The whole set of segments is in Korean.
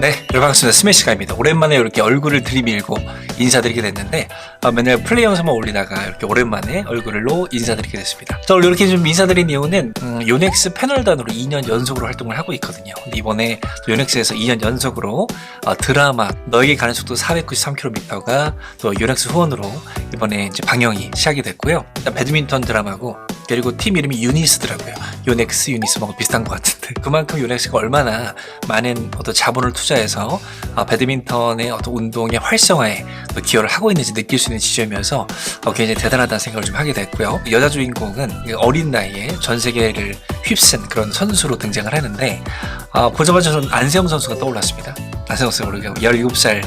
네, 여러분 반갑습니다. 스매시가입니다. 오랜만에 이렇게 얼굴을 들이밀고 인사드리게 됐는데 아, 맨날 플레이 영상만 올리다가 이렇게 오랜만에 얼굴로 인사드리게 됐습니다. 저 이렇게 좀 인사드린 이유는 음, 요넥스 패널단으로 2년 연속으로 활동을 하고 있거든요. 근데 이번에 또 요넥스에서 2년 연속으로 어, 드라마 너에게 가는 속도 493km가 또 요넥스 후원으로 이번에 이제 방영이 시작이 됐고요. 일단 배드민턴 드라마고 그리고 팀 이름이 유니스더라고요. 요넥스, 유니스하고 비슷한 것 같은데 그만큼 요넥스가 얼마나 많은 어떤 자본을 투자해서 어, 배드민턴의 어떤 운동의 활성화에 또 기여를 하고 있는지 느낄 수 있는 지점이어서 어, 굉장히 대단하다는 생각을 좀 하게 됐고요. 여자 주인공은 어린 나이에 전 세계를 휩쓴 그런 선수로 등장을 하는데 어, 보자마자 저는 안세영 선수가 떠올랐습니다. 안세영 선수가 우리가 17살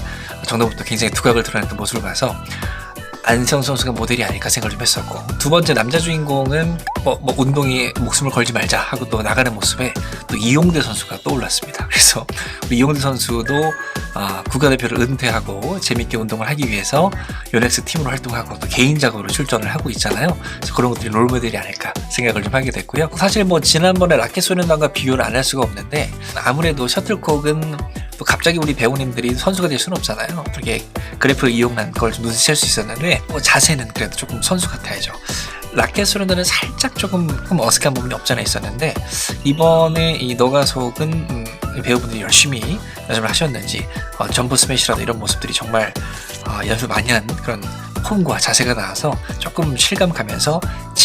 정도부터 굉장히 두각을 드러냈던 모습을 봐서 안세영 선수가 모델이 아닐까 생각을 좀 했었고 두 번째 남자 주인공은 뭐, 뭐 운동에 목숨을 걸지 말자 하고 또 나가는 모습에 또 이용대 선수가 떠올랐습니다. 그래서 우리 이용대 선수도 아, 국가대표를 은퇴하고 재밌게 운동을 하기 위해서 요넥스 팀으로 활동하고 또 개인적으로 출전을 하고 있잖아요. 그래서 그런 것들이 롤모델이 아닐까 생각을 좀 하게 됐고요. 사실 뭐 지난번에 라켓 소년단과 비교를 안 할 수가 없는데 아무래도 셔틀콕은 또 갑자기 우리 배우님들이 선수가 될 수는 없잖아요. 그렇게 그래프를 이용한 걸좀 눈치챌 수 있었는데 뭐 자세는 그래도 조금 선수 같아야죠. 라켓 소년단은 살짝 조금 조금 어색한 부분이 없잖아 있었는데 이번에 이 너가 속은 음, 배우분들이 열심히 연습을 하셨는지 어, 점프 스매시라도 이런 모습들이 정말 어, 연습 많이 한 그런 폼과 자세가 나와서 조금 실감 가면서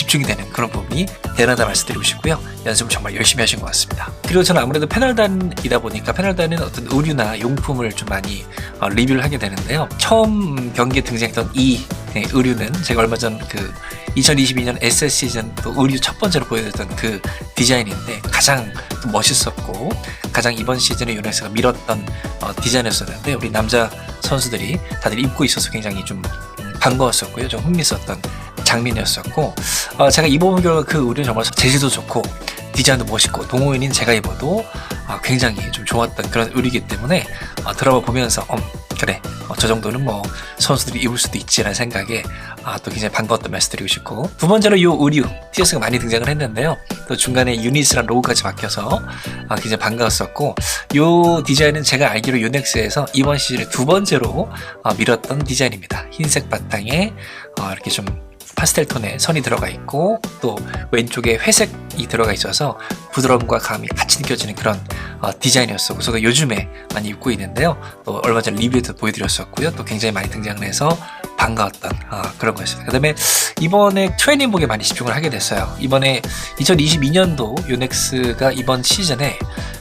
집중이 되는 그런 부분이 대단하다 말씀드리고 싶고요. 연습을 정말 열심히 하신 것 같습니다. 그리고 저는 아무래도 패널단이다 보니까 패널단은 어떤 의류나 용품을 좀 많이 어, 리뷰를 하게 되는데요. 처음 경기에 등장했던 이 네, 의류는 제가 얼마 전 그 2022년 SS 시즌 또 의류 첫 번째로 보여드렸던 그 디자인인데 가장 또 멋있었고 가장 이번 시즌에 유네스가 밀었던 어, 디자인이었었는데 우리 남자 선수들이 다들 입고 있어서 굉장히 좀 음, 반가웠었고요. 좀 흥미있었던 장면이었었고 어, 제가 입어본 결과 그 의류는 정말 재질도 좋고 디자인도 멋있고 동호인인 제가 입어도 어, 굉장히 좀 좋았던 그런 의류이기 때문에 어, 드라마 보면서 어, 그래 어, 저 정도는 뭐 선수들이 입을 수도 있지라는 생각에 아, 또 굉장히 반가웠던 말씀 드리고 싶고. 두 번째로 이 의류 티어스가 많이 등장을 했는데요. 또 중간에 유니스란 로고까지 바뀌어서 아, 굉장히 반가웠었고 이 디자인은 제가 알기로 유넥스에서 이번 시즌에 두 번째로 어, 밀었던 디자인입니다. 흰색 바탕에 어, 이렇게 좀 파스텔 톤의 선이 들어가 있고 또 왼쪽에 회색이 들어가 있어서 부드러움과 감이 같이 느껴지는 그런 어, 디자인이었어. 그래서 요즘에 많이 입고 있는데요. 또 얼마 전 리뷰에도 보여드렸었고요. 또 굉장히 많이 등장을 해서 반가웠던 어, 그런 거였습니다. 그 다음에 이번에 트레이닝복에 많이 집중을 하게 됐어요. 이번에 2022년도 요넥스가 이번 시즌에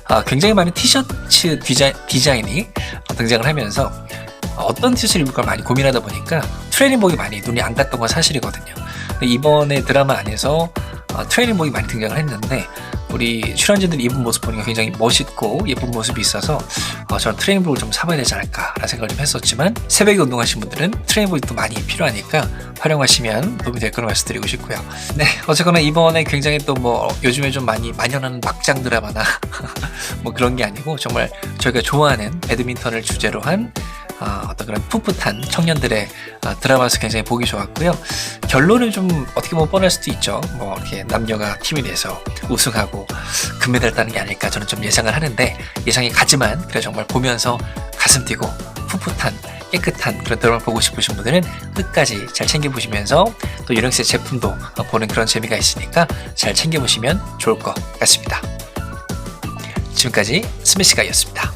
어, 굉장히 많은 티셔츠 디자, 디자인이 어, 등장을 하면서 어떤 티셔츠를 입을까 많이 고민하다 보니까 트레이닝복이 많이 눈이 안 갔던 건 사실이거든요. 이번에 드라마 안에서 어, 트레이닝복이 많이 등장을 했는데 우리 출연진들 입은 모습 보니까 굉장히 멋있고 예쁜 모습이 있어서 어, 저는 트레이닝복을 좀 사봐야 되지 않을까라는 생각을 좀 했었지만 새벽에 운동하신 분들은 트레이닝복이 또 많이 필요하니까 활용하시면 도움이 될 거라 말씀드리고 싶고요. 네, 어쨌거나 이번에 굉장히 또 뭐 요즘에 좀 많이 만연하는 막장 드라마나 뭐 그런 게 아니고 정말 저희가 좋아하는 배드민턴을 주제로 한 어, 어떤 그런 풋풋한 청년들의 어, 드라마에서 굉장히 보기 좋았고요. 결론은 좀 어떻게 보면 뻔할 수도 있죠. 뭐 이렇게 남녀가 팀이 돼서 우승하고 금메달 따는 게 아닐까 저는 좀 예상을 하는데 예상이 가지만 그래 정말 보면서 가슴 뛰고 풋풋한 깨끗한 그런 드라마 보고 싶으신 분들은 끝까지 잘 챙겨보시면서 또 유령스의 제품도 어, 보는 그런 재미가 있으니까 잘 챙겨보시면 좋을 것 같습니다. 지금까지 스미스가이었습니다.